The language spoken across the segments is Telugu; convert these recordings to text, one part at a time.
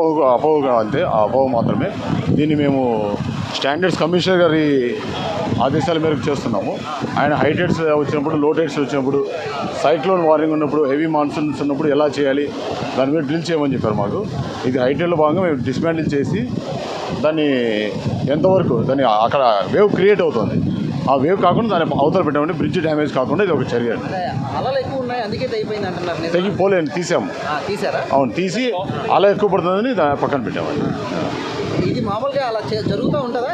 అపోహ అపోహగా అంతే ఆ అపోహ మాత్రమే. దీన్ని మేము స్టాండర్డ్స్ కమిషనర్ గారి ఆదేశాల మేరకు చేస్తున్నాము. ఆయన హైటెడ్స్ వచ్చినప్పుడు లోటెడ్స్ వచ్చినప్పుడు సైక్లోన్ వార్నింగ్ ఉన్నప్పుడు హెవీ మాన్సూన్స్ ఉన్నప్పుడు ఎలా చేయాలి దాని మీద డ్రిల్ చేయమని చెప్పారు మాకు. ఇది హైటెడ్లో భాగంగా మేము డిస్మాండిల్ చేసి దాన్ని ఎంతవరకు దాన్ని అక్కడ వేవ్ క్రియేట్ అవుతుంది. ఆ వేవ్ కాకుండా దాన్ని అవతల పెట్టామంటే బ్రిడ్జ్ డ్యామేజ్ కాకుండా ఇది ఒక చర్య అండి. అంటే అలలు ఎక్కువ ఉన్నాయి అందుకే అయిపోయింది అంటున్నారు నిజమా? తెగి పోలేని తీసాము అవును తీసి అలా ఎక్కువ పడుతుందని దాని పక్కన పెట్టామండి. ఇది మామూలుగా అలా జరుగుతూ ఉంటుందా?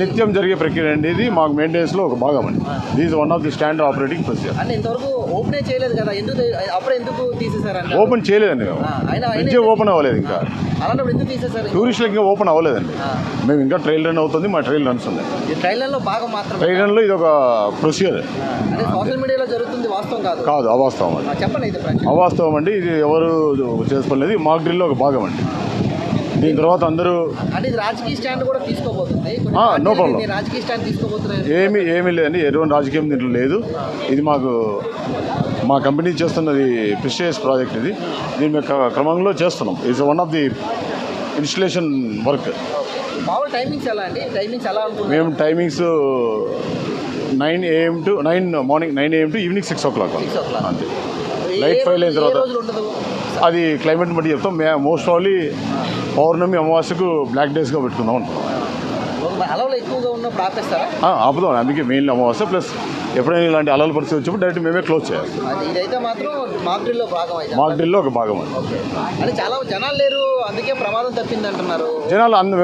నిత్యం జరిగే ప్రక్రియ అండి ఇది. మాకు మెయింటెనెన్స్లో ఒక భాగం అండి. These one of the standard operating procedure అంటే ఇంతవరకు ఓపెనే చేయలేదు కదా? ఎందుకు అప్పుడే ఎందుకు తీసేశారంట? ఓపెన్ చేయలేదండి మేము. బ్రిడ్జ్ ఓపెన్ అవ్వలేదు ఇంకా. అలాంటప్పుడు ఎందుకు తీసేశారు? టూరిస్టులకు ఇంకా ఓపెన్ అవ్వలేదండి. మేము ఇంకా ట్రైల్ రన్ అవుతుంది మా ట్రైల్ రన్స్ ఉంది ఈ ట్రైలర్లో భాగం మాత్రమే ట్రైల్ రన్లో ఇది ఒక ప్రొసీజర్ సోషల్ మీడియాలో జరుగుతుంది వాస్తవం కాదు. కాదు అవాస్తవం అండి చెప్పండి అవాస్తవం అండి ఇది ఎవరు చేసుకోలేదు మాక్ డ్రిల్లో ఒక భాగం అండి. దీని తర్వాత అందరూ రాజకీయ స్టాండ్ కూడా తీసుకోబోతుంది. రాజకీయ స్టాండ్ తీసుకోబోతున్నాయి ఏమీ ఏమీ లేదండి. ఎటువంటి రాజకీయం దీంట్లో లేదు. ఇది మాకు మా కంపెనీ చేస్తున్నది ప్రిస్టియస్ ప్రాజెక్ట్ ఇది. దీని యొక్క క్రమంలో చేస్తున్నాం. It's one of the installation work timings ఎలా అండి? టైమింగ్స్ ఎలా అనుకుంటున్నారు? మేము timings nine AM to nine morning nine AM to evening six o'clock. అంతే. లైట్ ఫైల్ అయిన తర్వాత అది క్లైమేట్ బట్టి చెప్తాం. మే మోస్ట్ ఆఫ్లీ పౌర్ణమి అమావాస్యకు బ్లాక్ డేస్గా పెట్టుకుందాం అలవలు ఆపుదాం. అందుకే మెయిన్ అమావాస్య ప్లస్ ఎప్పుడైనా ఇలాంటి అలల పరిస్థితి వచ్చినప్పుడు డైరెక్ట్ మేమే క్లోజ్ చేయాలి. మాక్ డ్రిల్లో ఒక భాగం అంటే చాలా జనాలు లేరు అందుకే ప్రమాదం తప్పింది అంటున్నారు జనాలు అందు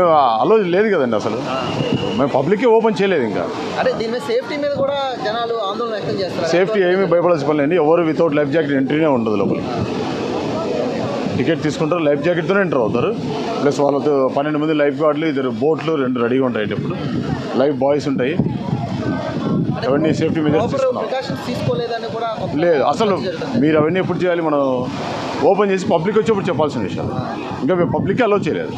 అలో లేదు కదండి అసలు. మేము పబ్లిక్కే ఓపెన్ చేయలేదు ఇంకా. అంటే దీని మీద సేఫ్టీ మీద కూడా జనాలు ఆందోళన వ్యక్తం చేస్తారు సేఫ్టీ ఏమీ భయపడాల్సిన పని లేదండి ఎవరు వితౌట్ లైఫ్ జాకెట్ ఎంట్రీనే ఉండదు లోపల. టికెట్ తీసుకుంటారు లైఫ్ జాకెట్తోనే ఎంటర్ అవుతారు. ప్లస్ వాళ్ళతో పన్నెండు మంది లైఫ్ గార్డులు ఇద్దరు బోట్లు రెండు రెడీగా ఉంటాయి ఇప్పుడు. లైఫ్ బాయ్స్ ఉంటాయి. అవన్నీ సేఫ్టీ మెజర్స్ తీసుకున్నాం. లేదు అసలు. మీరు అవన్నీ ఎప్పుడు చేయాలి? మనం ఓపెన్ చేసి పబ్లిక్ వచ్చేప్పుడు చెప్పాల్సిన విషయాలు. ఇంకా మేము పబ్లిక్కి అలో చేయలేదు.